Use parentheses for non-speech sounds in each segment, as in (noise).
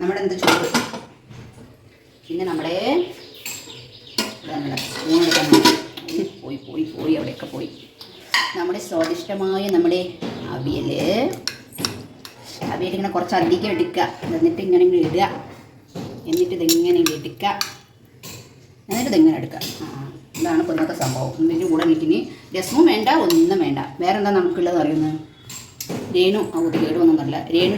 നമ്മുടെ എന്ത് ചോറ് പിന്നെ നമ്മുടെ പോയി പോയി പോയി അവിടെയൊക്കെ പോയി. നമ്മുടെ സ്വാദിഷ്ടമായ നമ്മുടെ അവിയൽ ഇങ്ങനെ കുറച്ച് അധികം എടുക്കുക. എന്നിട്ട് ഇങ്ങനെ ഇങ്ങനെ ഇടുക. എന്നിട്ട് ഇതെങ്ങനെ എടുക്കുക. എന്നിട്ട് ഇതിങ്ങനെ എടുക്കുക. ഇതാണ് ഇന്നത്തെ സംഭവം. ഇതിന്റെ കൂടെ എനിക്കിനി രസവും വേണ്ട ഒന്നും വേണ്ട. വേറെ എന്താ നമുക്കുള്ളത് അറിയുന്നത്? രേണു അങ്ങോട്ട് കേടുവൊന്നും കേടുവന്നൊന്നുമല്ല രേണു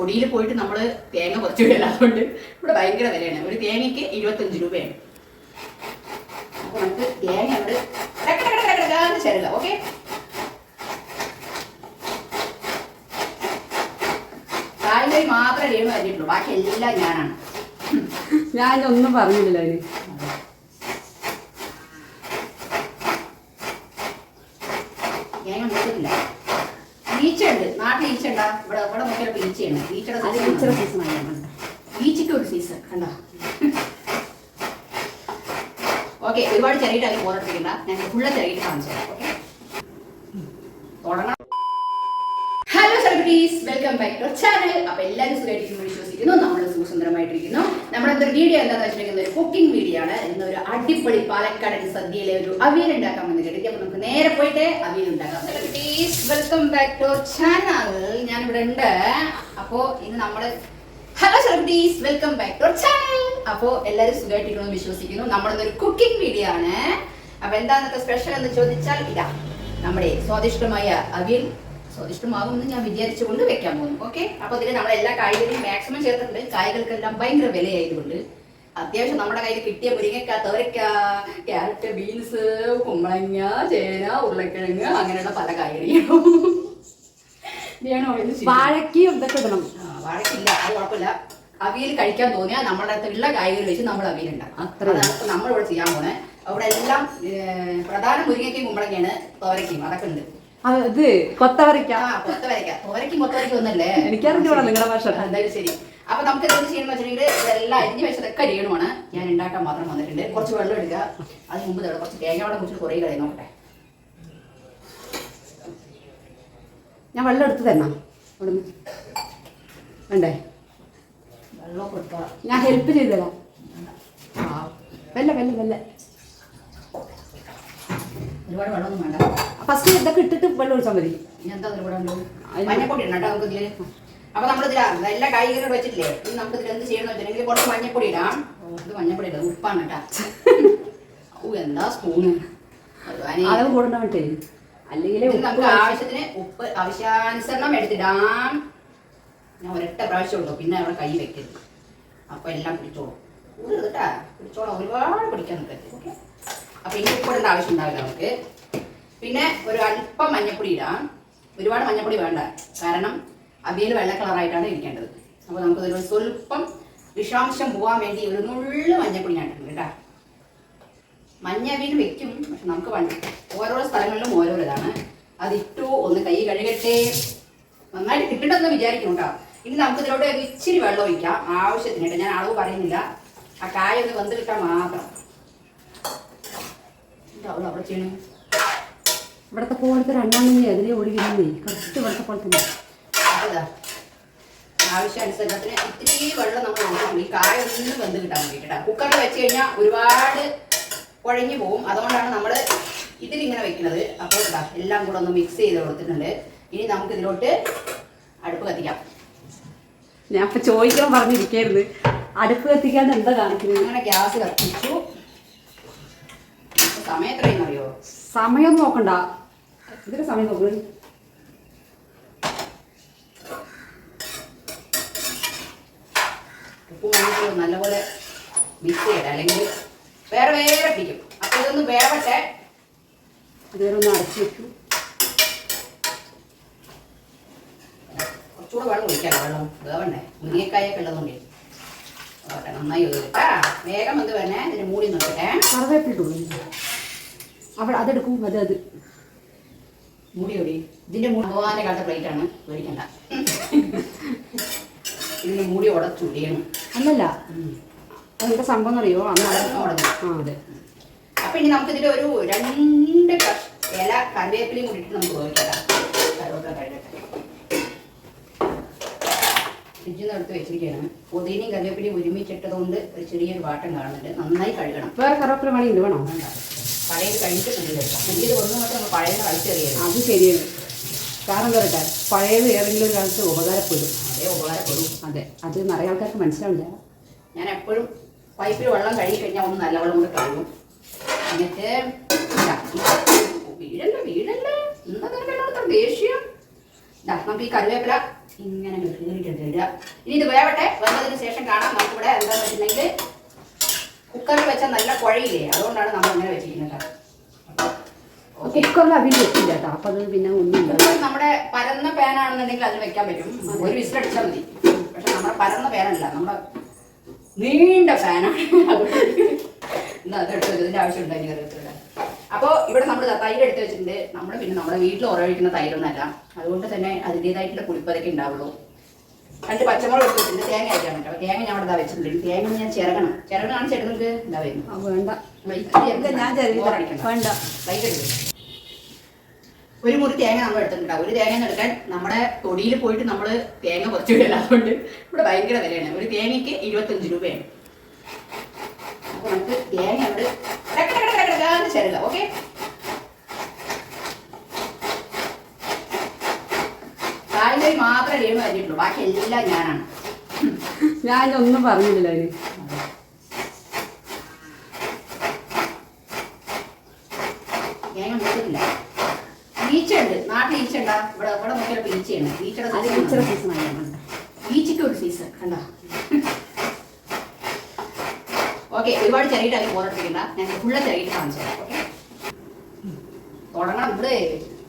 ഒടിയിൽ പോയിട്ട് നമ്മൾ തേങ്ങ കുറച്ച് വിടല അതുകൊണ്ട് ഇവിടെ ഭയങ്കര വിലയാണ്. ഒരു തേങ്ങയ്ക്ക് ഇരുപത്തഞ്ച് രൂപയാണ്. അപ്പോൾ നമുക്ക് തേങ്ങ അവിടെ ചേരുക ഓക്കെ കായകറി മാത്രമേ രേണു കഴിഞ്ഞിട്ടുള്ളൂ ബാക്കി എല്ലാം ഞാനാണ് ഞാനൊന്നും പറഞ്ഞില്ല തേങ്ങ മുറിച്ചിട്ടില്ല ഈച്ചയുണ്ട് നാട്ടിൽ ഈച്ച ഉണ്ടാ ഇവിടെ ഇവിടെ നോക്കിയപ്പോൾ ഈച്ചയുണ്ട് ഈച്ചയുടെ അത് സീസൺ ഇച്ചിരി ഈച്ചയ്ക്ക് ഒരു സീസൺ കണ്ടോ? ഓക്കെ ഒരുപാട് ചെറിയിട്ടാണ് പോരട്ടിക്കണ്ട ഞാൻ ഫുള്ള് ചെറിയിട്ട് കാണിച്ചു തരാം ഓക്കെ തുടങ്ങാം hello celebrities welcome back to channel അപ്പൊ എല്ലാവരും സുഖമായിട്ടിരിക്കുന്നു വിശ്വസിക്കുന്നു. നമ്മൾ സുഖസുന്ദരമായിട്ടിരിക്കുന്നു. നമ്മുടെ ഒരു വീഡിയോ എന്താണെന്ന് വെച്ചിട്ടുണ്ടെങ്കിൽ ഒരു കുക്കിംഗ് വീഡിയോ ആണ്. ഇന്ന് ഒരു അടിപൊളി പാലക്കാടൻ സദ്യയിലെ ഒരു അവിയൽ ഉണ്ടാക്കാൻ വന്ന് കേട്ടി അപ്പൊ നമുക്ക് നേരെ പോയിട്ട് അവിയൽ ഉണ്ടാക്കാം. വെൽക്കം ബാക്ക് ടു ചാനൽ ഞാൻ ഇവിടെ ഉണ്ട്. അപ്പോ ഇന്ന് നമ്മൾ hello celebrities welcome back to channel അപ്പോ എല്ലാവരും സുഖമായിട്ടിരിക്കുന്നു വിശ്വസിക്കുന്നു. നമ്മുടെ ഒരു കുക്കിംഗ് വീഡിയോ ആണ്. അപ്പൊ എന്താ സ്പെഷ്യൽ എന്ന് ചോദിച്ചാൽ ഇതാ. നമ്മുടെ സ്വാദിഷ്ടമായ അവിയൽ സ്വാദിഷ്ടമാകുമെന്ന് ഞാൻ വിചാരിച്ചുകൊണ്ട് വെക്കാൻ പോകുന്നു. ഓക്കെ അപ്പൊ ഇതിൽ നമ്മൾ എല്ലാ കായ്കറിയും മാക്സിമം ചേർത്തിട്ടുണ്ട്. കായ്കൾക്കെല്ലാം ഭയങ്കര വിലയായതുകൊണ്ട് അത്യാവശ്യം നമ്മുടെ കയ്യിൽ കിട്ടിയ മുരിങ്ങക്ക തോരക്ക ക്യാരറ്റ് ബീൻസ് കുമ്പളങ്ങ ചേന ഉരുളക്കിഴങ്ങ് അങ്ങനെയുള്ള പല കായ്കറികളും? വാഴയ്ക്കും ഇതൊക്കെ ഇടണം? അത് കുഴപ്പമില്ല. അവിയൽ കഴിക്കാൻ തോന്നിയാൽ നമ്മുടെ അടുത്തുള്ള കായ്കറി വെച്ച് നമ്മൾ അവിയൽ ഉണ്ടാക്കും. അതാണ് നമ്മളിവിടെ ചെയ്യാൻ പോണേ. അവിടെ എല്ലാം പ്രധാന മുരിങ്ങയ്ക്കും കുമ്പളങ്ങയാണ് തോരയ്ക്കും അതൊക്കെ ഉണ്ട്. ഇത് കൊത്തവരയ്ക്ക. ആ കൊത്ത വരയ്ക്ക തോരയ്ക്കും കൊത്ത വരയ്ക്കും ഒന്നല്ലേ? എനിക്കറിഞ്ഞൂടാ നിങ്ങളുടെ ഭാഷ. എന്തായാലും ശരി. അപ്പൊ നമുക്ക് എന്ത് ചെയ്യണം വെച്ചിട്ടുണ്ടെങ്കിൽ ഇതെല്ലാം അരിഞ്ഞു വെച്ചതൊക്കെ അരിയണമാണ് ഞാൻ ഉണ്ടാക്കാൻ മാത്രം വന്നിട്ടുണ്ട്. കുറച്ച് വെള്ളം എടുക്കുക. അതിന് മുമ്പ് തേടാം കുറച്ച് തേങ്ങ വെള്ളം കുറിച്ച് കുറേ കളയാൻ നോക്കട്ടെ. ഞാൻ വെള്ളം എടുത്ത് തരണം. അവിടുന്ന് വേണ്ടേ? വെള്ളം കൊടുക്കുക ഞാൻ ഹെൽപ്പ് ചെയ്തു തരാം. വെല്ല വെല്ല വെല്ല. ഒരുപാട് വെള്ളമൊന്നും വേണ്ട. ഫസ്റ്റ് ഇതൊക്കെ ഇട്ടിട്ട് വെള്ളം ഒഴിച്ചാൽ മതി. എന്താ? അതിന് മഞ്ഞപ്പൊടി ഇടണം കേട്ടോ നമുക്ക് ഇതിൽ? അപ്പൊ നമ്മളിതിലാ എല്ലാ കായ്കറികളും വെച്ചിട്ടില്ലേ? ഇനി നമുക്ക് ഇതിൽ എന്ത് ചെയ്യണമെന്ന് വെച്ചിട്ടുണ്ടെങ്കിൽ കുറച്ച് മഞ്ഞപ്പൊടി ഇടാം. ഇത് മഞ്ഞപ്പൊടി ഇടാം. ഉപ്പാണ് കേട്ടാ. ഓ എന്താ സ്പൂണ്. അളവ് കൂടണ്ട അല്ലെങ്കിൽ നമുക്ക് ആവശ്യത്തിന് ഉപ്പ് ആവശ്യാനുസരണം എടുത്തിടാം. ഞാൻ ഒരൊറ്റ പ്രാവശ്യം ഉള്ളൂ. പിന്നെ അവിടെ കൈ വെക്കരുത്. അപ്പൊ എല്ലാം പിടിച്ചോളൂ. കൂടുതൽ കേട്ടാ. പിടിച്ചോളാം. ഒരുപാട് പിടിക്കാൻ നിൽക്കരുത്. ഓക്കെ. അപ്പൊ ഇനി ഉപ്പിടേണ്ട ആവശ്യം ഉണ്ടാവില്ല നമുക്ക്. പിന്നെ ഒരു അല്പം മഞ്ഞപ്പൊടി ഇടാം. ഒരുപാട് മഞ്ഞപ്പൊടി വേണ്ട. കാരണം അവിയൽ വെള്ള കളറായിട്ടാണ് ഇരിക്കേണ്ടത്. അപ്പോൾ നമുക്ക് ഇതിനൊരു സ്വല്പം വിഷാംശം പോകാൻ വേണ്ടി ഒരു നുള്ളു മഞ്ഞപ്പൊടി ഞാൻ ഇട്ടിട്ടുണ്ട് കേട്ടോ. മഞ്ഞ അവിയൽ വെക്കും പക്ഷെ നമുക്ക് വേണ്ട ഓരോ സ്ഥലങ്ങളിലും ഓരോ ഇതാണ് അതിട്ടു ഒന്ന് കൈ കഴുകട്ടെ. നന്നായിട്ട് കിട്ടണമെന്ന് വിചാരിക്കണം കേട്ടോ. ഇനി നമുക്ക് ഇതിലോട്ട് ഇച്ചിരി വെള്ളം ഒഴിക്കാം. ആവശ്യത്തിന് കേട്ടോ. ഞാൻ അളവ് പറയുന്നില്ല. ആ കായ ഒന്ന് വെന്ത് കിട്ടാൻ മാത്രം. അവൾ അവിടെ ചെയ്യണേ. ഇവിടുത്തെ പോലത്തെ രണ്ടാണെങ്കിൽ അതിലേ ഓടിക്കുന്നേ കറക്റ്റ് ഇവിടുത്തെ പോലെ തന്നെ. അതാ ആവശ്യാനുസരണത്തിന് ഇത്തിരി വെള്ളം നമ്മൾ ഒഴിക്കണം ഈ കായ ഒന്ന് വെന്ത് കിട്ടാൻ വേണ്ടി കേട്ടോ കുക്കറിൽ വെച്ച് കഴിഞ്ഞാൽ ഒരുപാട് കുഴഞ്ഞു പോകും. അതുകൊണ്ടാണ് നമ്മൾ ഇതിലിങ്ങനെ വെക്കുന്നത്. അപ്പോൾ ഇതാ എല്ലാം കൂടെ ഒന്ന് മിക്സ് ചെയ്ത് കൊടുത്തിട്ടുണ്ട്. ഇനി നമുക്ക് ഇതിലോട്ട് അടുപ്പ് കത്തിക്കാം. ഞാൻ ഇപ്പം ചോദിക്കാൻ പറഞ്ഞിരിക്കരുത് അടുപ്പ് കത്തിക്കാൻ എന്താ കാണിക്കുന്നത്? അങ്ങനെ ഗ്യാസ് കത്തിച്ചു. സമയം എത്രയെന്ന് അറിയോ സമയം നോക്കണ്ട. ഇതിന്റെ സമയം നോക്കുന്നത് ഉപ്പും നല്ലപോലെ മിക്സ് ചെയ്യണം അല്ലെങ്കിൽ വേറെ വേറെ പിടിക്കും. അപ്പോൾ ഇതൊന്ന് വേവട്ടെ. ഇതുവരെ ഒന്ന് അടച്ചു വെച്ചു കുറച്ചുകൂടെ വെള്ളം ഒഴിക്കാം വെള്ളം വേവണ്ടേ? മുരിങ്ങക്കായൊക്കെ ഉള്ളതുകൊണ്ടേ. നന്നായി വേഗം എന്ത് വേണേ ഇതിന് മൂടി നോക്കട്ടെ അവിടെ അതെടുക്കും അത് അത്. മൂടി ഇതിന്റെ മൂടി ഭഗവാന്റെ കാലത്തെ പ്ലേറ്റ് ആണ്. പേടിക്കണ്ട. ഇതിന്റെ മൂടി ഉടച്ചു ഒടിയണം അല്ലല്ല. അതെന്താ സംഭവം അറിയോ അന്ന് ഉടഞ്ഞു ആ അതെ. അപ്പൊ ഇനി നമുക്ക് ഇതിന്റെ ഒരു രണ്ട് ഇല കറിവേപ്പിലയും കൂടിയിട്ട് നമുക്ക് വേവിക്കാം കറിവേപ്പില കഴുകട്ടെ ഫ്രിഡ്ജിൽ നിന്ന് എടുത്ത് വെച്ചിരിക്കുകയാണ്. പുതിനയും കറിവേപ്പിലയും ഒരുമിച്ചിട്ടതുകൊണ്ട് ഒരു ചെറിയൊരു വാട്ടം കാണുന്നുണ്ട്. നന്നായി കഴുകണം. വേറെ കറിവേപ്പില പണിയുണ്ട് വേണോ വേണ്ട. പഴയത് കഴിഞ്ഞിട്ടുണ്ട് പുതിയത് വന്നു കൊണ്ട് നമ്മൾ പഴയത് അത് ശരിയാണ്. കാരണം എന്താ പറയട്ടെ പഴയത് ഏതെങ്കിലും ഒരു കാലത്ത് ഉപകാരപ്പെടും. അതെ ഉപകാരപ്പെടും. അതെ. അത് നിറയെ ആൾക്കാർക്ക് മനസ്സിലാവില്ല. ഞാൻ എപ്പോഴും പൈപ്പിൽ വെള്ളം കഴുകി കഴിഞ്ഞാൽ ഒന്ന് നല്ല വെള്ളം കൂടെ കഴുകും. എന്നിട്ട് ഇതാ, വീടല്ല വീടല്ല എന്താ നിനക്ക് എന്നോട് ഇത്ര ദേഷ്യം. നമുക്ക് ഈ കറിവേപ്പില ഇങ്ങനെ കയറിയിട്ടുണ്ട് ഇനി ഇത് വേവട്ടെ. വന്നതിന് ശേഷം കാണാം. നമുക്കിവിടെ എന്താണെന്ന് വെച്ചിട്ടുണ്ടെങ്കിൽ കുക്കറിൽ വെച്ചാൽ നല്ല കുഴയില്ലേ? അതുകൊണ്ടാണ് നമ്മൾ അങ്ങനെ വെച്ചിരിക്കുന്നത് കുക്കറിൽ അവിൽ വെച്ചില്ല കേട്ടോ. അപ്പം അത് പിന്നെ ഒന്നും നമ്മുടെ പരന്ന പാനാണെന്നുണ്ടെങ്കിൽ അതിൽ വെക്കാൻ പറ്റും. ഒരു വിസിൽ അടിച്ചാൽ മതി. പക്ഷെ നമ്മുടെ പരന്ന പാനല്ല നമ്മുടെ നീണ്ട പാനാണ് എന്നാ അതെടുത്ത് വെച്ചതിന്റെ ആവശ്യം ഉണ്ടായി കറിവേപ്പില അപ്പോൾ ഇവിടെ നമ്മൾ തൈര് എടുത്ത് വെച്ചിട്ടുണ്ട്. നമ്മൾ പിന്നെ നമ്മുടെ വീട്ടിൽ ഉറവഴിക്കുന്ന തൈരൊന്നല്ല. അതുകൊണ്ട് തന്നെ അതിന്റെതായിട്ടുള്ള പുളിപ്പതൊക്കെ ഉണ്ടാവുള്ളൂ. രണ്ട് പച്ചമുളക് എടുത്ത് വെച്ചിട്ടുണ്ട് തേങ്ങ അയക്കാൻ കേട്ടോ തേങ്ങ ഞാൻ അവിടെ വെച്ചിട്ടുണ്ട് തേങ്ങ ഞാൻ ചിരകണം ചിരകണം നിങ്ങൾക്ക് എന്താ വരുന്നു വേണ്ട ഇല്ല, ഞാൻ ചെറിയ വേണ്ട ഒരു മുറി തേങ്ങ നമ്മൾ എടുത്തിട്ടുണ്ടാവും ഒരു തേങ്ങ എടുക്കാൻ നമ്മുടെ തൊടിയിൽ പോയിട്ട് നമ്മൾ തേങ്ങ കുറച്ച് വിടില്ല ഇവിടെ ഭയങ്കര വിലയാണ് ഒരു തേങ്ങയ്ക്ക് ഇരുപത്തഞ്ച് രൂപയാണ് അപ്പൊ നമുക്ക് തേങ്ങ അവിടെ ചെറുക ഓക്കെ കായലരി മാത്രമേ രേണു കഴിഞ്ഞിട്ടുള്ളൂ ബാക്കി എല്ലാം ഞാനാണ്. (laughs) ഞാൻ ഒന്നും പറഞ്ഞില്ല അതിന് തേങ്ങ മുറിച്ചിട്ടില്ല ഈച്ചയുണ്ട്. നാട്ടിൽ ഈച്ച ഉണ്ടാ ഇവിടെ ഇവിടെ നോക്കിയാൽ ഈച്ചയാണ് ഈച്ചയുടെ ഈച്ചയുടെ സീസണായി ഈച്ചയ്ക്ക് ഒരു സീസൺ കണ്ടോ? ഓക്കെ ഒരുപാട് ചെറിയിട്ട് അതിൽ പോരട്ടിക്കണ്ട ഞാൻ ഫുള്ള് ചെറിയിട്ട് കാണിച്ചു തരാം ഓക്കെ തുടങ്ങണം ഇവിടെ.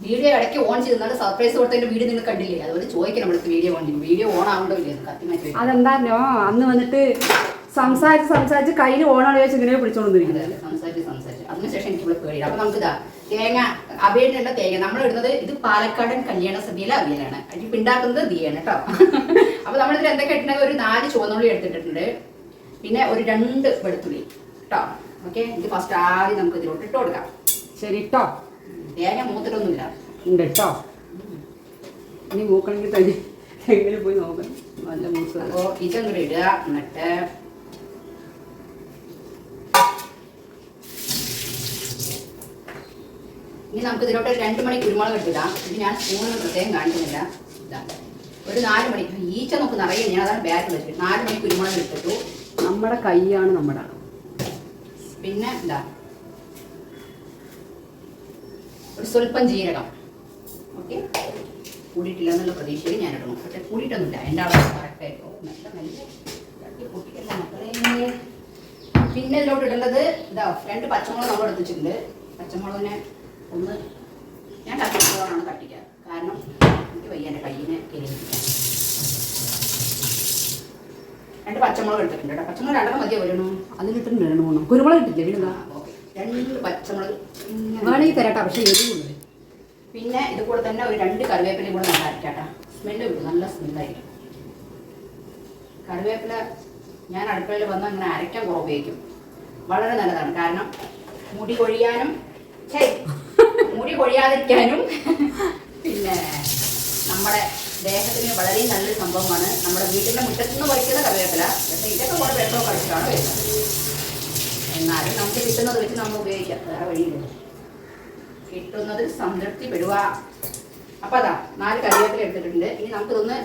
വീഡിയോ ഇടയ്ക്ക് ഓൺ ചെയ്ത് സർപ്രൈസ് കൊടുത്തതിന്റെ വീഡിയോ നിങ്ങൾ കണ്ടില്ലേ? അതുപോലെ ചോദിക്കണം ഇവിടുത്തെ വീഡിയോ ഓൺ ചെയ്യും വീഡിയോ ഓൺ ആവണ്ടോ ഇല്ലേ കത്തി. അതെന്താണോ അന്ന് വന്നിട്ട് സംസാരിച്ച് സംസാരിച്ച് കയ്യിൽ ഓണാണ് ചോദിച്ചു ഇങ്ങനെ പിടിച്ചോണ്ടിരിക്കുന്നത് സംസാരിച്ച് സംസാരിച്ച്. അതിനുശേഷം എനിക്ക് ഇവിടെ പേടിയില്ല അപ്പൊ നമുക്ക് ഇതാ തേങ്ങ അവിയലിനുള്ള തേങ്ങ. നമ്മൾ ഇടുന്നത് ഇത് പാലക്കാടൻ കല്യാണ സദ്യയിലെ അവിയലാണ്. അതിൽ പിണ്ടാക്കുന്നത് ദിയാണ് കേട്ടോ (laughs) അപ്പൊ നമ്മളിതിൽ എന്തൊക്കെ ഇട്ടിട്ടുണ്ടെങ്കിൽ ഒരു നാല് ചുവന്നുള്ളി എടുത്തിട്ടുണ്ട് പിന്നെ ഒരു രണ്ട് വെളുത്തുള്ളി കേട്ടോ ഓക്കെ ഇത് ഫസ്റ്റ് ആദ്യം നമുക്ക് ഇതിലോട്ട് ഇട്ട് കൊടുക്കാം. ശരി ഇട്ടോ തേങ്ങ മൂത്തിട്ടൊന്നുമില്ല. ഉണ്ട് കേട്ടോ ഇനി മൂക്കണമെങ്കിൽ തന്നെ എങ്ങനെ പോയി നോക്കണം? നല്ല മൂസ് അപ്പോൾ ഇതൊന്നും ഇടുക എന്നിട്ട് ഇനി നമുക്ക് ഇതിലോട്ട് രണ്ട് മണി കുരുമുളക് ഇട്ടിടാം ഇത് ഞാൻ സ്പൂണിന് പ്രത്യേകം കാണിക്കുന്നില്ല. ഒരു നാല് മണി ഈച്ച നമുക്ക് നിറയെ ഞാൻ അതാണ് ബാഗ് വെച്ചിട്ട് നാല് മണി കുരുമുളക് ഇട്ടിട്ടു. നമ്മുടെ കൈയാണ് നമ്മുടെ പിന്നെ ഇതാ ഒരു സ്വല്പം ജീരകം. ഓക്കെ കൂടിയിട്ടില്ല എന്നുള്ള പ്രതീക്ഷയിൽ ഞാൻ ഇടണം. പക്ഷെ കൂടിയിട്ടൊന്നുമില്ല. എന്റെ അളവ് കറക്റ്റായിട്ടോ നല്ല നല്ല പിന്നെ ഇതിലോട്ട് ഇടേണ്ടത് ഇതാ രണ്ട് പച്ചമുളക് നമ്മൾ എടുത്തിട്ടുണ്ട്. പച്ചമുളകിനെ ഒന്ന് ഞാൻ കത്തിമുളകാണ് കട്ടിക്കുക. കാരണം എനിക്ക് വയ്യ എന്റെ കയ്യിനെ രണ്ട് പച്ചമുളക് എടുത്തിട്ടുണ്ട് കേട്ടോ. പച്ചമുളക് രണ്ടെണ്ണം മതിയോ വരണോ? അതിലിട്ടുണ്ട് രണ്ട് മൂന്നും. കുരുമുളക് ഇട്ടില്ലേ പിന്നെ എന്താ ഓക്കെ രണ്ട് പച്ചമുളക് ഇങ്ങനെ വേണമെങ്കിൽ തരാട്ടോ പക്ഷേ എരിവുണ്ട് പിന്നെ ഇത് കൂടെ തന്നെ ഒരു രണ്ട് കറിവേപ്പിലയും കൂടെ നമ്മൾ അരക്കാട്ടാ. സ്മെല്ല് കിട്ടും നല്ല സ്മെല്ലായിരിക്കും കറിവേപ്പില ഞാൻ അടുക്കളയിൽ വന്ന് അങ്ങനെ അരയ്ക്കാൻ കുറവ് ഉപയോഗിക്കും. വളരെ നല്ലതാണ്. കാരണം മുടി കൊഴിയാനും മുടി കൊഴിയാതിരിക്കാനും പിന്നെ നമ്മുടെ ദേഹത്തിന് വളരെ നല്ലൊരു സംഭവമാണ്. നമ്മുടെ വീട്ടിന്റെ മുറ്റത്തുനിന്ന് പറിക്കുന്ന കറിവേപ്പില പക്ഷേ ഇതൊക്കെ കൂടെ വെള്ളമൊക്കെ അടിച്ചിട്ടാണ് വരുന്നത്. എന്നാലും നമുക്ക് കിട്ടുന്നത് വെച്ച് നമ്മൾ ഉപയോഗിക്കാം. വേറെ വഴിയില്ല. കിട്ടുന്നത് സംതൃപ്തിപ്പെടുക. അപ്പൊ അതാ നാല് കറിവേപ്പില എടുത്തിട്ടുണ്ട്. ഇനി നമുക്കിതൊന്ന്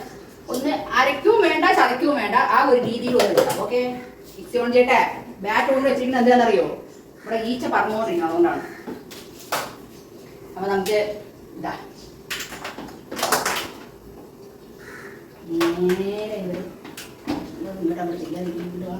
ഒന്ന് അരയ്ക്കും വേണ്ട ചതയ്ക്കും വേണ്ട. ആ ഒരു രീതിയിൽ ഒന്ന് എടുക്കാം. ഓക്കെ മിക്സി ഓൺ ചെയ്യട്ടെ. ബാറ്റ് കൊണ്ട് വെച്ചിരിക്കുന്നത് എന്താണെന്നറിയോ? ഇവിടെ ഈച്ച പറഞ്ഞുകൊണ്ടിരിക്കണം അതുകൊണ്ടാണ്. അപ്പൊ നമുക്ക് ഇതാ. നേരെ ഇങ്ങോട്ട് അവിടെ ചെയ്യാതിരിക്കുന്നുണ്ടോ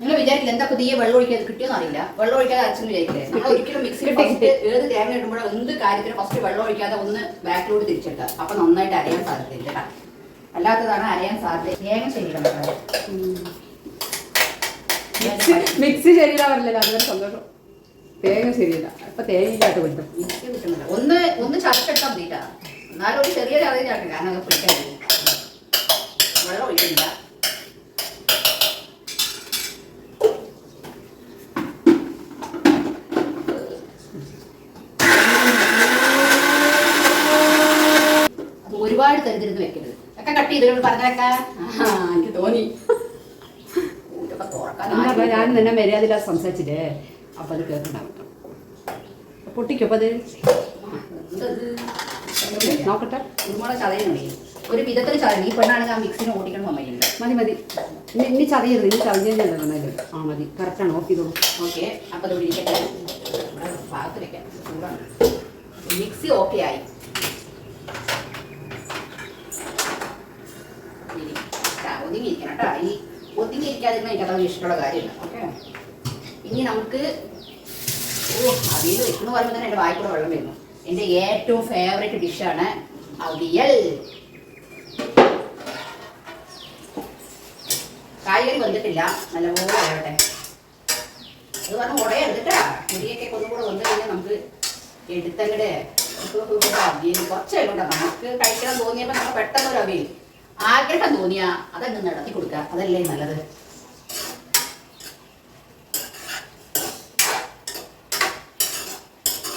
നിങ്ങൾ വിചാരിക്കില്ല എന്താ പുതിയ വെള്ളം ഒഴിക്കാതെ കിട്ടിയോന്ന് അറിയില്ല. വെള്ളം ഒഴിക്കാതെ അച്ഛനും വിചാരിക്കില്ലേ നമ്മൾ ഒരിക്കലും മിക്സിയിൽ ഫസ്റ്റ് ഏത് തേങ്ങ ഇടുമ്പോഴോ എന്ത് കാര്യത്തിന് ഫസ്റ്റ് വെള്ളം ഒഴിക്കാതെ ഒന്ന് ബാക്കിലോട്ട് തിരിച്ചിട്ട് അപ്പൊ നന്നായിട്ട് അരയാൻ സാധ്യതയില്ല കേട്ടോ. അല്ലാത്തതാണ് അരയാൻ സാധ്യത. തേങ്ങ ശരിയാണ് മിക്സി അതുവരെ സന്തോഷം. തേങ്ങ ശരിയല്ല. തേങ്ങയില്ലാത്ത കിട്ടും മിക്സി കിട്ടുന്നില്ല. ഒന്ന് ഒന്ന് ചതച്ചെടുത്താൽ മതി കേട്ടോ. എന്നാലും ഒരു ചെറിയ ചതയിലാക്കും കാരണം അത് പിടിക്കാൻ വെള്ളം ഒഴിക്കുന്നില്ല. ഇതിനോട് പറഞ്ഞേക്കാ. എനിക്ക് തോന്നി. ഞാൻ നിന്നെ മര്യാദയില്ലാതെ സംസാരിച്ചില്ലേ അപ്പൊ അത് കേൾക്കണ്ടാവും പൊട്ടിക്കോ അത്? നോക്കട്ടെ. കുരുമുളക് ചതയണേ ഒരു വിധത്തിൽ ചതയണം ഈ പെണ്ണാണെങ്കിൽ ആ മിക്സിനെ ഓടിക്കണം അമ്മയില്ല മതി മതി. ഇനി ഇനി ചതയരുത്. ഇനി ചതഞ്ഞല്ലേ നന്നായി ആ മതി. കറക്റ്റാണ് ഓഫ് ചെയ്തോളൂ. ഓക്കെ. അപ്പൊ അത് ഇരിക്കട്ടെ. ഇവിടെ ഭാഗത്ത് വെക്കാം. മിക്സി ഓക്കെ ആയി ഇനി ആ, ഒതുങ്ങിയിരിക്കണം കേട്ടോ ഈ ഒതുങ്ങിയിരിക്കാതിരുന്ന എനിക്ക് അത്ര ഇഷ്ടമുള്ള കാര്യമില്ല ഓക്കെ? ഇനി നമുക്ക് ഓ അവിയൽ വെക്കുന്നു പറയുമ്പോൾ തന്നെ എന്റെ വായിക്കൂടെ വെള്ളം വരുന്നു. എന്റെ ഏറ്റവും ഫേവറേറ്റ് ഡിഷാണ് അവിയൽ. കായ്കറി വന്നിട്ടില്ല നല്ലപോലെ വേവട്ടെ അത് പറഞ്ഞ ഉടയെ എടുത്തിട്ടാ. മുടിയൊക്കെ ഒന്നുകൂടെ വന്നു കഴിഞ്ഞാൽ നമുക്ക് എടുത്തങ്ങടെ അവിയൽ കുറച്ചേ കൊണ്ടാ നമുക്ക് കഴിക്കാൻ തോന്നിയപ്പോൾ നമുക്ക് പെട്ടെന്ന് ഒരു അവിയൽ. ആഗ്രഹം തോന്നിയ അതങ്ങ് നടത്തി കൊടുക്കുക. അതല്ലേ നല്ലത്?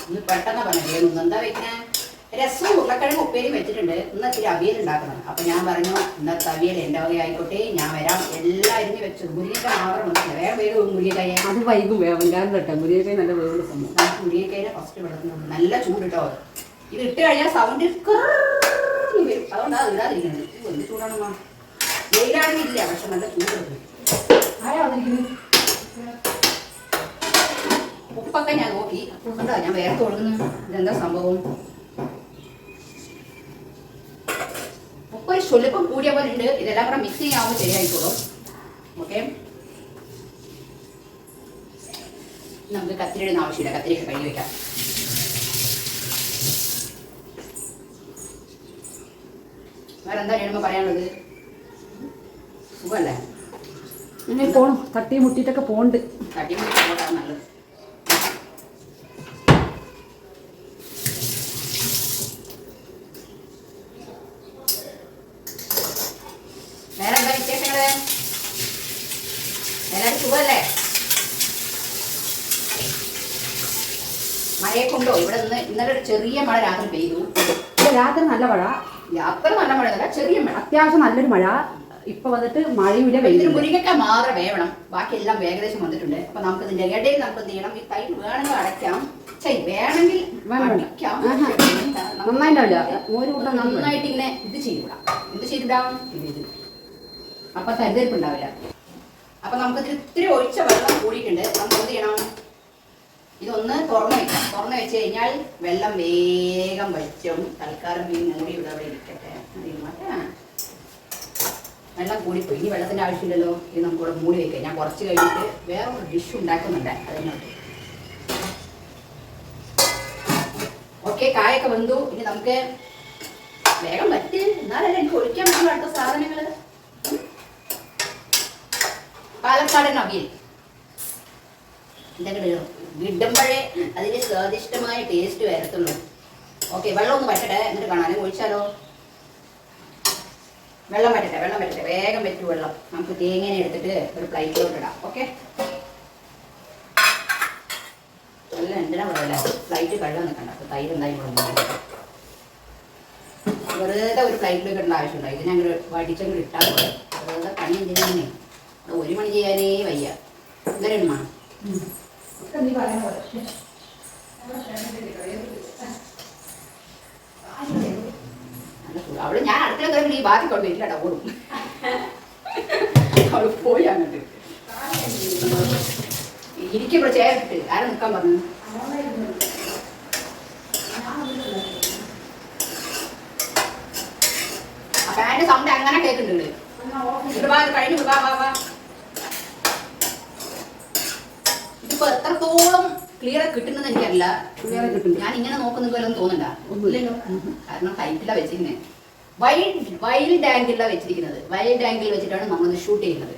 ഇന്ന് പെട്ടെന്ന് പറഞ്ഞേ ഒന്ന് എന്താ വെക്കണേ രസവും ഉരുളക്കിഴങ്ങ് ഉപ്പേരിയും വെച്ചിട്ടുണ്ട്. ഇന്ന് ഇത്തിരി അവിയൽ ഉണ്ടാക്കണം. അപ്പൊ ഞാൻ പറഞ്ഞു ഇന്നത്തെ അവിയൽ എന്റെ വക ആയിക്കോട്ടെ ഞാൻ വരാം. എല്ലാം അരിഞ്ഞ് വെച്ചു. മുരിങ്ങ മാത്രം വന്നില്ല വേറെ വേഗം മുരിങ്ങക്കായ അത് വൈകും. വേവം കാരണം കേട്ടോ. മുരിയൊക്കെ നല്ല വേവുള്ള സംഭവം. മുരിങ്ങക്കായ ഫസ്റ്റ് വെള്ളത്തിൽ നല്ല ചൂട് കേട്ടോ ഇത് ഇട്ട് കഴിഞ്ഞാൽ സൗണ്ട് ഉപ്പൊക്കെ ഞാൻ നോക്കി. കണ്ടോ ഞാൻ വേറെ തുടങ്ങുന്നു ഇതെന്താ സംഭവം? ഉപ്പ് ഒരു സ്വല്പം കൂടിയ പോലെ ഉണ്ട്. ഇതെല്ലാം കൂടെ മിക്സിങ് ആവുമ്പോൾ ശരിയായിക്കോളും. ഓക്കെ? നമുക്ക് കത്തിരിയുടെ ആവശ്യമില്ല. കത്തിരിയൊക്കെ കഴുകി വെക്കാം. പറയാനുള്ളത്? സുഖമല്ലേ? ഇങ്ങനെ പോണം. തട്ടി മുട്ടിട്ടൊക്കെ പോണ്ട്. തട്ടി പോകാൻ നല്ലത്. വേറെ എന്താ വിശേഷങ്ങൾ? എല്ലാവരും സുഖമല്ലേ? മഴയെ കൊണ്ടോ ഇവിടെ നിന്ന് ഇന്നലെ ചെറിയ മഴ രാത്രി പെയ്തു. രാത്രി നല്ല മഴ. അത്ര നല്ല മഴയല്ല ചെറിയ മഴ. അത്യാവശ്യം നല്ലൊരു മഴ. ഇപ്പൊ വന്നിട്ട് മഴയില്ല വെയിലില്ല മുരിങ്ങക്ക മാത്രം വേവണം. ബാക്കി എല്ലാം ഏകദേശം വന്നിട്ടുണ്ട്. അപ്പൊ നമുക്ക് ഇതിന്റെ ഇടയിൽ നമുക്ക് എന്ത് ചെയ്യണം ഈ തൈ വേണമെങ്കിൽ അടയ്ക്കാം. വേണമെങ്കിൽ വേണം, വേണം. അടിക്കാം. ആഹാ. നന്നായിണ്ടാവില്ല മോര് കൂട്ടാൻ നന്നായി നന്നായിട്ട് ഇങ്ങനെ ഇത് ചെയ്തിടാം എന്ത് ചെയ്തിടാം? ഇത് അപ്പൊ തരിതരിപ്പ് ഉണ്ടാവില്ല. അപ്പൊ നമുക്ക് ഇതിൽ ഇത്തിരി ഒഴിച്ച വെള്ളം കൂടിയിട്ടുണ്ട്. നമുക്ക് എന്ത് ചെയ്യണം ഇതൊന്ന് തുറന്നു വെക്കാം. തുറന്നു വെച്ച് കഴിഞ്ഞാൽ വെള്ളം വേഗം വറ്റും. തൽക്കാലം ഈ മൂടി ഇവിടെ അവിടെ ഇരിക്കട്ടെ. വെള്ളം കൂടിപ്പോയി. ഇനി വെള്ളത്തിന്റെ ആവശ്യമില്ലല്ലോ. ഇത് നമുക്ക് ഇവിടെ മൂടി വെക്കാം. ഞാൻ കുറച്ച് കഴിഞ്ഞിട്ട് വേറൊരു ഡിഷ് ഉണ്ടാക്കുന്നുണ്ട് അതിനോട്ട് ഓക്കെ കായൊക്കെ വന്നു ഇനി നമുക്ക് വേഗം പറ്റി എന്നാലല്ലേ എനിക്ക് ഒഴിക്കാൻ പറ്റുള്ള അടുത്ത സാധനങ്ങൾ. പാലക്കാടൻ അവിയൽ. എന്തെങ്കിലും വിടുമ്പോഴേ അതിന് സ്വാദിഷ്ടമായ ടേസ്റ്റ് വരത്തുള്ളൂ. ഓക്കെ വെള്ളം ഒന്ന് വറ്റട്ടെ എന്നിട്ട് കാണാൻ ഒഴിച്ചാലോ? വെള്ളം വറ്റട്ടെ വെള്ളം വറ്റട്ടെ വേഗം പറ്റൂ വെള്ളം. നമുക്ക് തേങ്ങനെ എടുത്തിട്ട് ഒരു പ്ലേറ്റിലോട്ട് ഇടാം. ഓക്കെ നല്ല എന്തിനാ പറയല ഫ്ലൈറ്റ് കഴുകാൻ നിൽക്കണ്ട. അപ്പൊ തൈര് എന്തായി വെറുതെ ഒരു ഫ്ലൈറ്റിലേക്ക് ഇടേണ്ട ആവശ്യമുണ്ടോ ഇതിനങ്ങനെ വടിച്ചങ്ങ് ഇട്ടാൽ പോലെ വെറുതെ പണി എന്തിനാണേ ഒരു മണി ചെയ്യാനേ വയ്യ. സുഖം. അവൾ ഞാൻ അടുത്ത കയറി ഈ ബാക്കി കൊണ്ട് ഓടും. അവൾ പോയി അങ്ങോട്ട്. ഇരിക്കുമ്പോൾ ചേർത്തിട്ട് ആരും നിൽക്കാൻ പറഞ്ഞു ആ ഫാന്റെ സൗണ്ട് അങ്ങനെ കേൾക്കുന്നുണ്ട്. കഴിഞ്ഞു വാ വാ വാ. ഇതിപ്പോ എത്രത്തോളം ക്ലിയർ കിട്ടുന്നത് എനിക്കറിയില്ല. Clear ആയി ഞാൻ ഇങ്ങനെ നോക്കുന്നില്ലെന്ന് തോന്നണ്ട. ഇല്ലല്ലോ. കാരണം ഹൈറ്റിലാണ് വെച്ചിരിക്കുന്നത് വൈൽഡ് വൈൽഡ് ആംഗിളിലാണ് വെച്ചിരിക്കുന്നത്. വൈൽഡ് ആംഗിൾ വെച്ചിട്ടാണ് നമ്മൾ ഷൂട്ട് ചെയ്യുന്നത്.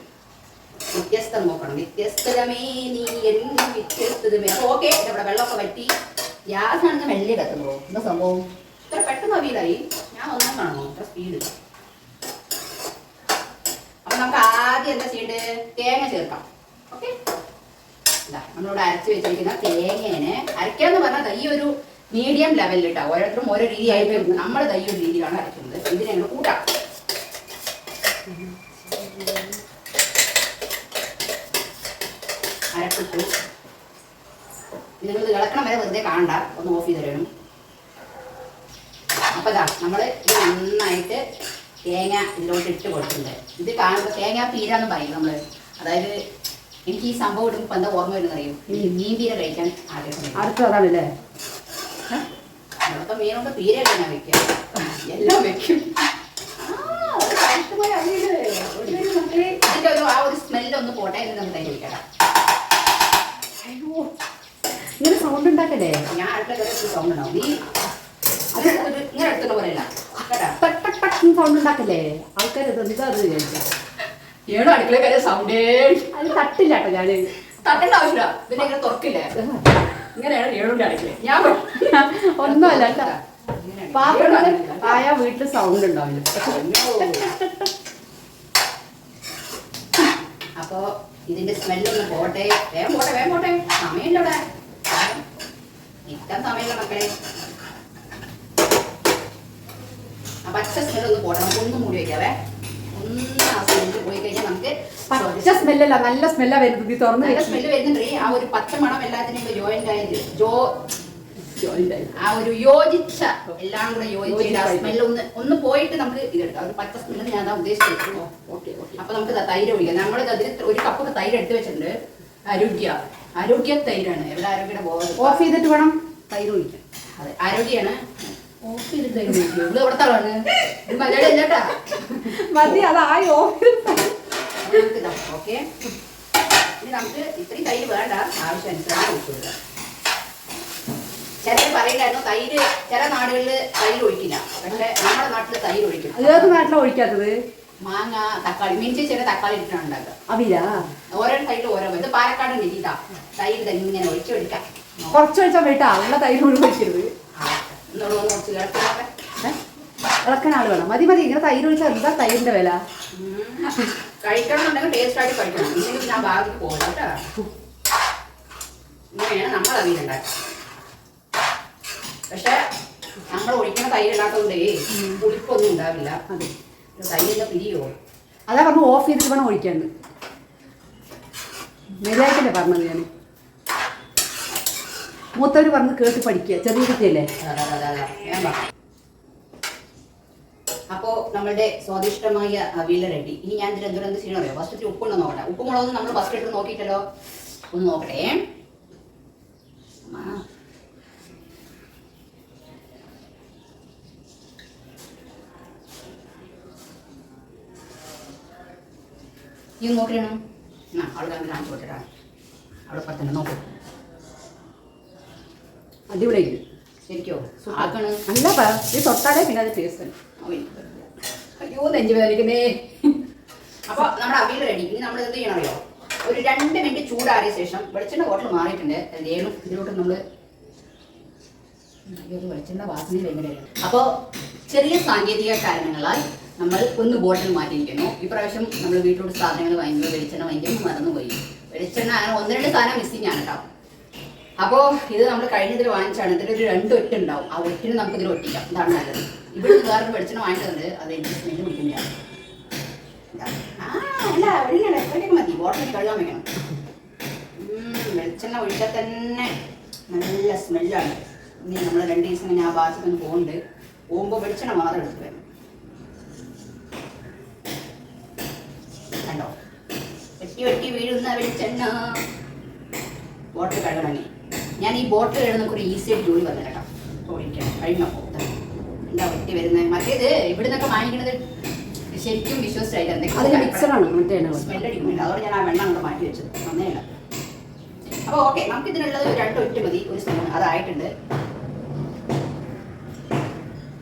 വ്യത്യസ്തം നോക്കണം. വ്യത്യസ്തമേ നീ എന്ത് വ്യത്യസ്തമേ അപ്പൊ ഓക്കെ ഇവിടെ വെള്ളമൊക്കെ വറ്റി. ഗ്യാസ് ആണെങ്കിൽ മെല്ലെ കത്തുന്നു. എന്താ സംഭവം? ഇത്ര പെട്ടെന്ന് അവിയിലായി ഞാൻ ഒന്നും കാണുന്നു. ഇത്ര സ്പീഡ് അപ്പൊ നമുക്ക് ആദ്യം എന്താ ചെയ്യേണ്ടത്? തേങ്ങ ചേർക്കാം. ഓക്കെ നമ്മളിവിടെ അരച്ച് വെച്ചിരിക്കുന്ന തേങ്ങേനെ അരയ്ക്കാന്ന് പറഞ്ഞാൽ ദൈ ഒരു മീഡിയം ലെവലിൽ കേട്ടോ ഓരോരുത്തരും ഓരോ രീതി രീതിയായി വരുന്നത് നമ്മൾ തൈ ഒരു രീതിയിലാണ് അരയ്ക്കുന്നത്. ഇതിനെ ഞങ്ങൾ കൂട്ടാം. അരപ്പിട്ടു. നിങ്ങൾ ഇളക്കണം വരെ വെറുതെ കാണണ്ട. ഒന്ന് ഓഫ് ചെയ്ത് തരണം. അപ്പൊ ഇതാ നമ്മൾ ഇത് നന്നായിട്ട് തേങ്ങ ഇതിലോട്ട് ഇട്ട് കൊടുക്കുന്നത് ഇത് കാണുമ്പോൾ തേങ്ങ പീരാന്ന് പറയും നമ്മൾ. അതായത് എനിക്ക് ഈ സംഭവം ഇടുമ്പോൾ എന്താ ഓർമ്മ വരുന്നത് അറിയും? എനിക്ക് കഴിക്കാൻ ആഗ്രഹം അടുത്ത അതാണല്ലേ ഇവിടുത്തെ മീനൊക്കെ തീരെ ഞാൻ വെക്കാം എല്ലാം വെക്കും. ഒരു ആ ഒരു പോട്ടെ എന്ന് നമുക്ക് ഇങ്ങനെ സൗണ്ട് ഉണ്ടാക്കല്ലേ? ഞാൻ അടുത്ത സൗണ്ട് ഉണ്ടാവും. നീ അത് ഒരു ഇങ്ങനെ എടുത്തിട്ട് പോലെയല്ല. കേട്ടാ ടക്ക് ടക്ക് ടക്ക് സൗണ്ട് ഉണ്ടാക്കല്ലേ? ആൾക്കാർ ഇത് എന്താ അത്? വിചാരിക്കാം ഏണോ അടുക്കള കാര്യം സൗണ്ടേ അത് തട്ടില്ല കേട്ടോ ഞാൻ തട്ടേണ്ട ആവശ്യമില്ല. പിന്നെ ഇങ്ങനെ തുറക്കില്ലേ? ഇങ്ങനെയാണ് ഏഴുണ്ട് അടുക്കള. ഞാൻ ഒന്നുമല്ല കേട്ടോ ഏഴ് ആയ വീട്ടിൽ സൗണ്ട് ഉണ്ടാവില്ല. അപ്പോ ഇതിന്റെ സ്മെല്ലൊന്ന് പോട്ടെ. വേഗം പോട്ടെ വേഗം പോട്ടെ. സമയമില്ല ഇവിടെ. നിൽക്കാൻ സമയമില്ല മക്കളെ. ആ പച്ച സ്മെല്ലൊന്ന് പോട്ടെ. നമുക്ക് ഒന്ന് മൂടി വെക്കാവേ. ഒന്ന് ആ സ്മെല്ല് പോയി കഴിഞ്ഞാൽ നമുക്ക് പച്ച സ്മെല്ലല്ല നല്ല സ്മെല്ലാ വരുന്നത്. ഈ തുറന്ന് നല്ല സ്മെല്ല് വരുന്നുണ്ട്. ആ ഒരു പച്ച മണം എല്ലാത്തിനും ജോയിന്റ് ആയത് ജോ ആ ഒരു യോജിച്ച എല്ലാം കൂടെ യോജിച്ച ആ സ്മെല്ല് ഒന്ന് ഒന്ന് പോയിട്ട് നമുക്ക് ഇതെടുക്കാം. ഒരു പച്ച സ്മെല്ല് ഞാൻ അതാ ഉദ്ദേശിച്ചത്. Okay, okay. അപ്പൊ നമുക്ക് ദാ തൈര് ഒഴിക്കാം. നമ്മൾ അതിന് ഒരു കപ്പൊക്കെ തൈര് എടുത്ത് വെച്ചിട്ടുണ്ട്. ആരോഗ്യ ആരോഗ്യ തൈരാണ്. എവിടെ ആരോഗ്യയുടെ ബോധം ഓഫ് ചെയ്തിട്ട് വേണം. തൈര് ഒഴിക്കാം. അതെ ആരോഗ്യാണ്? ഓഫ് ചെയ്തിട്ട് തൈര് ഒഴിക്കും. ഇവിടെ എവിടത്തെ ആളാണ് ഇത് മലയാളി അല്ലാട്ടാ മതി അതായി ഓക്കെ. ഇനി നമുക്ക് ഇത്രയും തൈര് വേണ്ട. ആവശ്യാനുസരണം ഒഴിച്ചു കൊടുക്കാം. ചിലർ തൈര് ചില നാടുകളിൽ തൈര് ഒഴിക്കില്ല. പക്ഷെ നമ്മുടെ നാട്ടിൽ തൈര് ഒഴിക്കും. ഏത് നാട്ടിലാണ് ഒഴിക്കാത്തത്? മാങ്ങ തക്കാളി മീൻസ് ചില തക്കാളി ഇട്ടിട്ടാണ് ഉണ്ടാക്കുക. അവില? ഓരോ സൈഡിൽ ഓരോ ഇത് പാലക്കാട് ഇതാ. തൈര് തന്നെ ഇങ്ങനെ ഒഴിച്ചൊഴിക്കാം കുറച്ച് ഒഴിച്ചാൽ വേട്ടാ ഉള്ള തൈര് ഒഴിക്കരുത്. ഒന്ന് കുറച്ച് കേൾക്കുന്നതൊക്കെ ഏ? ഇളക്കാൻ ആൾ വേണം. മതി മതി. ഇങ്ങനെ തൈര് ഒഴിച്ചാൽ എന്താ തൈരിന്റെ വില. കഴിക്കണം എന്നുണ്ടെങ്കിൽ ടേസ്റ്റ് ആയിട്ട് കഴിക്കണം. ഇല്ലെങ്കിൽ ഞാൻ ഭാഗത്ത് പോകില്ല കേട്ടോ. ഇങ്ങനെയാണ് നമ്മൾ അവിയലുണ്ടാക്കുക പക്ഷെ നമ്മൾ ഒഴിക്കണ പുളിപ്പൊന്നും ഉണ്ടാവില്ല. തൈരിന്റെ പിരിയോ? അതാ പറഞ്ഞു ഓഫ് ചെയ്തിട്ട് വേണം ഒഴിക്കാണ്ട് മെയിലായിട്ടല്ലേ പറഞ്ഞത് ഞാൻ മൂത്തവര് പറഞ്ഞ് കേട്ട് പഠിക്കുക. ചെറിയ കുട്ടിയല്ലേ? അപ്പോ നമ്മളുടെ സ്വാദിഷ്ടമായ അവിയൽ റെഡി ഇനി ഞാൻ ഇതിൽ എന്തോരം എന്ത് ചെയ്യണം അറിയാം? ഫസ്റ്റ് ഇത്തിരി ഉപ്പുണ്ടോ നോക്കട്ടെ. ഉപ്പ് മുളകൊന്നും നമ്മൾ ഫസ്റ്റ് ഇട്ട് നോക്കിയിട്ടല്ലോ? ഒന്ന് നോക്കട്ടെ. ഈ നോക്കിയാണ് ആ അവൾ കണ്ട് കാണിച്ചു കൊടുത്തിട്ടാ. അവിടെ പത്തന്നെ നോക്കൂ. അടിപൊളിയായിട്ട് ശരിക്കോ? ആക്കണ്. അല്ല പ- ഈ തൊട്ടാലേ പിന്നെ അത് ടേസ്റ്റ് അയ്യോ നെഞ്ചു വേദനിക്കുന്നേ. അപ്പൊ നമ്മുടെ അവിയൽ റെഡി ഇനി നമ്മൾ എന്ത് ചെയ്യണമല്ലോ? ഒരു രണ്ട് മിനിറ്റ് ചൂടാറിയ ശേഷം വെളിച്ചെണ്ണ ബോട്ടിൽ മാറിയിട്ടുണ്ട്. എന്തേലും ഇതിലോട്ട് ഇത് വെളിച്ചെണ്ണ വാസന അപ്പൊ അപ്പോ ചെറിയ സാങ്കേതിക കാരണങ്ങളാൽ നമ്മൾ ഒന്ന് ബോട്ടിൽ മാറ്റിയിരിക്കുന്നു. ഇപ്രാവശ്യം നമ്മൾ വീട്ടിലോട്ട് സാധനങ്ങൾ വാങ്ങിക്കുമ്പോൾ വെളിച്ചെണ്ണ വാങ്ങിക്കുമ്പോൾ മറന്നുപോയി. വെളിച്ചെണ്ണ അങ്ങനെ ഒന്ന് രണ്ട് സാധനം മിസ്സിങ് ആണ് കേട്ടോ. അപ്പോ ഇത് നമ്മൾ കഴിഞ്ഞതിൽ വാങ്ങിച്ചാണ്. ഇതിലൊരു രണ്ട് ഒറ്റ ഉണ്ടാവും. ആ ഒറ്റിന് നമുക്ക് ഇതിൽ ഒട്ടിക്കാം ഇതാണ് നല്ലത്. ഇവിടെ വേറെ വെളിച്ചെണ്ണ വാങ്ങിച്ചതുണ്ട്. അത് എനിക്ക് സ്മെല്ല് ആ അല്ല മതി. ബോട്ടിൽ കഴുകാൻ വെക്കണം. വെളിച്ചെണ്ണ ഒഴിച്ചാൽ തന്നെ നല്ല സ്മെല്ലാണ്. ഇനി നമ്മൾ രണ്ട് ദിവസം ഇങ്ങനെ ആ ഭാഗത്തേക്ക് പോകുന്നുണ്ട്. പോകുമ്പോൾ വെളിച്ചെണ്ണ മാത്രം എടുത്ത് വരണം. കണ്ടോ? വെട്ടി വെട്ടി വീഴുന്ന വെളിച്ചെണ്ണ. ബോട്ടിൽ ഞാൻ ഈ ബോട്ടിൽ കഴുകുന്ന കുറേ ഈസി ആയിട്ട് ജോലി വന്നു കേട്ടോ. ഓടിക്കണം കഴിഞ്ഞോ? എന്താ പറ്റി വരുന്നത്? മറ്റേത് ഇവിടെ നിന്നൊക്കെ വാങ്ങിക്കണത് ശരിക്കും വിശ്വസിച്ചായിട്ട് മിക്സറാണ് എണ്ണ അതുകൊണ്ട് അതോടെ ഞാൻ ആ വെള്ളം അങ്ങോട്ട് മാറ്റി വെച്ചത്. നന്നേല അപ്പോൾ ഓക്കെ നമുക്ക് ഇതിനുള്ളത് രണ്ട് ഒറ്റ മതി. ഒരു സ്പൂൺ അതായിട്ടുണ്ട്.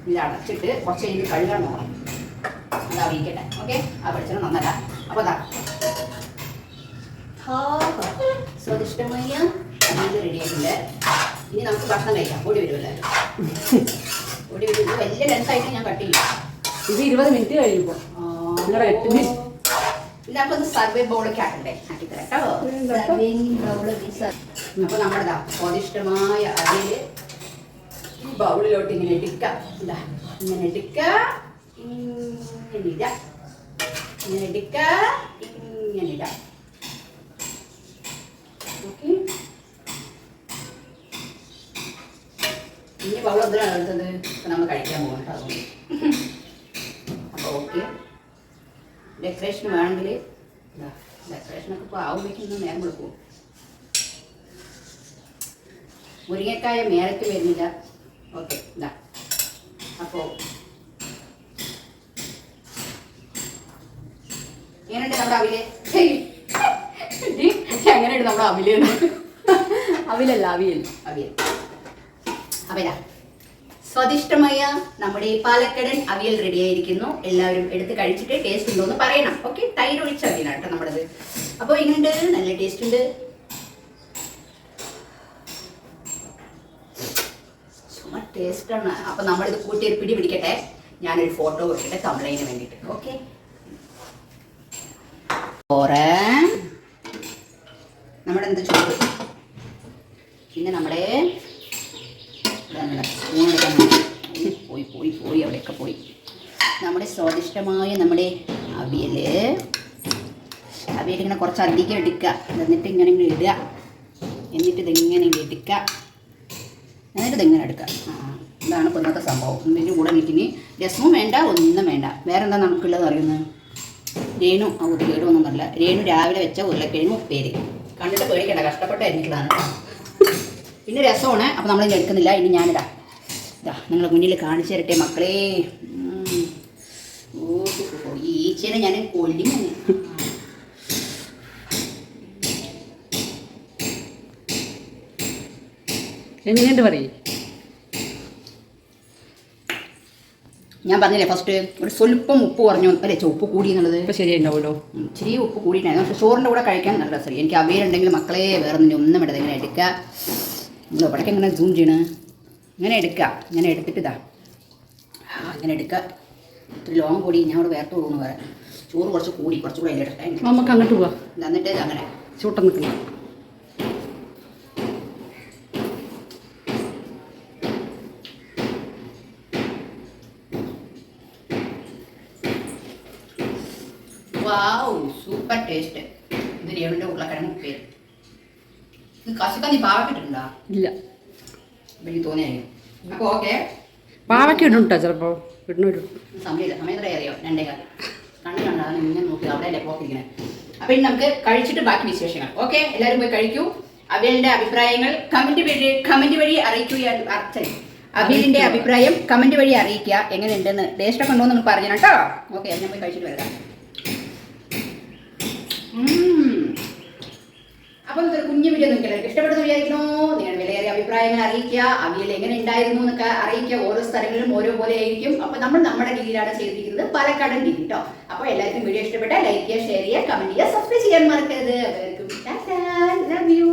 ഇത് അടച്ചിട്ട് കുറച്ച് കഴിഞ്ഞ് കഴുകാൻ നോക്കണം അതാ വീക്കട്ടെ. ഓക്കെ ആ വെളിച്ചെണ്ണ നന്നല്ല. അപ്പോൾ അതാ സ്വാദിഷ്ടമായ അവിയൽ റെഡി ആയിട്ടുണ്ട്. ഇനി നമുക്ക് ഭക്ഷണം കഴിക്കാം. ഓടി വരുമല്ലേ (laughs) ഇത് വലിയ ലെങ്തായിട്ട് ഞാൻ കട്ട് ചെയ്യും ഇത് ഇരുപത് മിനിറ്റ് കഴിയുമ്പോൾ നിങ്ങളുടെ എട്ട് മിനിറ്റ് ഇതൊക്കെ സർവേ ബൗളൊക്കെ ആക്കണ്ടേ? ആക്കി തരാം കേട്ടോ സർവിങ് ബൗൾ അപ്പൊ നമ്മുടെ സ്വാദിഷ്ടമായ അതിൽ ഈ ബൗളിലോട്ട് ഇങ്ങനെ ഇടിക്കാം. ഇതാ ഇങ്ങനെ ഇടിക്കാം. ഇങ്ങനെ ഇടാം. ഇങ്ങനെ എടുക്കുക ഇങ്ങനെ ഇടാം. ഓക്കെ. ഇനി വെള്ളം എന്തിനാണ് എടുത്തത് നമ്മൾ കഴിക്കാൻ പോകണ്ട അതുകൊണ്ട്. അപ്പോൾ ഓക്കെ ഡെക്കറേഷൻ വേണമെങ്കിൽ ഡെക്കറേഷനൊക്കെ ഇപ്പോൾ ആവുമ്പോഴേക്കും നേരം കൊടുക്കും മുരിങ്ങക്കായ മേലത്ത് വരുന്നില്ല. ഓക്കെ ഇതാ. അപ്പോൾ എങ്ങനെയുണ്ട് നമ്മുടെ അവിലെ? എങ്ങനെയുണ്ട് നമ്മുടെ അവിൽ അവിലല്ല അവിയൽ. അവിയൽ. ഇതാ സ്വാദിഷ്ടമായ നമ്മുടെ പാലക്കടൻ അവിയൽ റെഡി ആയിരിക്കുന്നു. എല്ലാവരും എടുത്ത് കഴിച്ചിട്ട് ടേസ്റ്റ് ഉണ്ടോ എന്ന് പറയണം. ഓക്കെ തൈര് ഒഴിച്ച അവിയലാണ് കേട്ടോ നമ്മുടെ അപ്പോൾ എങ്ങനെയുണ്ട്? നല്ല ടേസ്റ്റ് ഉണ്ട്. ചുമ ടേസ്റ്റ് ആണ്. അപ്പൊ നമ്മളിത് കൂട്ടി പിടി പിടിക്കട്ടെ. ഞാനൊരു ഫോട്ടോ വെക്കട്ടെ തമിഴിന് വേണ്ടിയിട്ട് ഓക്കെ നമ്മുടെ എന്ത് ചോറ് പിന്നെ നമ്മുടെ പോയി. പോയി പോയി അവിടെയൊക്കെ പോയി. നമ്മുടെ സ്വാദിഷ്ടമായ നമ്മുടെ അവിയൽ ഇങ്ങനെ കുറച്ച് അധികം എടുക്കുക. എന്നിട്ട് ഇങ്ങനെ ഇങ്ങനെ ഇടുക. എന്നിട്ട് ഇതിങ്ങനെ എടുക്കുക. എന്നിട്ട് ഇതിങ്ങനെ എടുക്കുക. ഇതാണ് പൊന്നത്തെ സംഭവം. ഇതിന്റെ കൂടെ എനിക്കിനി രസവും വേണ്ട ഒന്നും വേണ്ട. വേറെ എന്താ നമുക്കുള്ളത് അറിയുന്നത്? രേണു ഒരു കേടുവൊന്നുമല്ല രേണു രാവിലെ വെച്ച ഉരുളക്കിഴങ്ങ് ഉപ്പേര്. കണ്ടിട്ട് പേടിക്കണ്ട. കഷ്ടപ്പെട്ട് അരിഞ്ഞിട്ടതാണ് പിന്നെ രസമാണ്. അപ്പോൾ നമ്മൾ എടുക്കുന്നില്ല. ഇനി ഞാനിതാ ഇതാ നിങ്ങളെ മുന്നിൽ കാണിച്ചു തരട്ടെ മക്കളെ. ഓ ഈച്ചേനെ ഞാൻ കൊല്ലി എങ്ങനെയുണ്ട് പറയേ? ഞാൻ പറഞ്ഞില്ലേ ഫസ്റ്റ് ഒരു സ്വല്പം ഉപ്പ് കുറഞ്ഞു. അല്ലേ ചെ, ഉപ്പ് കൂടി എന്നുള്ളത്? ഇപ്പൊ ശരിയുണ്ടാവുമല്ലോ ചെറിയ ഇച്ചിരി ഉപ്പ് കൂടിയിട്ടായിരുന്നു. പക്ഷേ ചോറിന്റെ കൂടെ കഴിക്കാൻ നല്ല രസമായി എനിക്ക് അവയിലുണ്ടെങ്കിൽ മക്കളെ വേറെ ഒന്നും ഒന്നും ഇടത് ഇങ്ങനെ എടുക്കുക. നമ്മൾ ഇവിടേക്ക് എങ്ങനെ സൂം ചെയ്യണ? ഇങ്ങനെ എടുക്കുക ഇങ്ങനെ എടുത്തിട്ട് ഇതാ. അങ്ങനെ എടുക്കുക ഇത്തിരി ലോങ് കൂടി ഞാൻ അവിടെ വേർത്ത് പോകുന്നു വേറെ. ചോറ് കുറച്ച് കൂടി കുറച്ചുകൂടെ ഇടട്ടെ. നമുക്ക് അങ്ങോട്ട് പോവാം. എന്നിട്ട് അങ്ങനെ. ചൂട്ടം നിൽക്കണം വാവ് സൂപ്പർ ടേസ്റ്റ് ഇത് രേണുവിന്റെ ഉരുളക്കിഴങ്ങ് ഉപ്പേരി. കശുക്കന്നി പാവക്കിട്ടുണ്ടോ ഇല്ല. എനിക്ക് തോന്നിയായി അപ്പോൾ ഓക്കെ. പാവയ്ക്ക് ഇടുന്നൊരു സമയമില്ല. സമയം എത്ര അറിയോ? രണ്ടേ കാലം. കണ്ണു കണ്ടാണ് ഇങ്ങനെ നോക്കി പോക്കിരിക്കണേ. അപ്പൊ ഇനി നമുക്ക് കഴിച്ചിട്ട് ബാക്കി വിശേഷങ്ങൾ. ഓക്കെ? എല്ലാവരും പോയി കഴിക്കൂ. അബിലിന്റെ അഭിപ്രായങ്ങൾ കമന്റ് വഴി കമന്റ് വഴി അറിയിക്കുക അബിലിന്റെ അഭിപ്രായം കമന്റ് വഴി അറിയിക്കുക. എങ്ങനെയുണ്ടെന്ന് ടേസ്റ്റ് ഒക്കെ ഉണ്ടോ എന്ന് പറഞ്ഞു കേട്ടോ. ഓക്കെ ഞാൻ പോയി കഴിച്ചിട്ട് വരാം. ഉം. അപ്പൊ ഇതൊരു കുഞ്ഞു വീഡിയോ നിങ്ങൾക്ക് ഇഷ്ടപ്പെടുന്നു വിചാരിക്കണോ നിങ്ങൾ വിലയേറിയ അഭിപ്രായങ്ങൾ അറിയിക്കുക. അവിയൽ എങ്ങനെ ഉണ്ടായിരുന്നു എന്നൊക്കെ അറിയിക്കുക. ഓരോ സ്ഥലങ്ങളിലും ഓരോ പോലെ ആയിരിക്കും. അപ്പൊ നമ്മൾ നമ്മുടെ രീതിയിലാണ് ചെയ്തിരിക്കുന്നത് പാലക്കാടൻ രീതി കേട്ടോ അപ്പൊ എല്ലാവർക്കും വീഡിയോ ഇഷ്ടപ്പെട്ട ലൈക്ക് ചെയ്യുക ഷെയർ ചെയ്യുക കമന്റ് ചെയ്യുക സബ്സ്ക്രൈബ് ചെയ്യാൻ മറക്കരുത്. Love you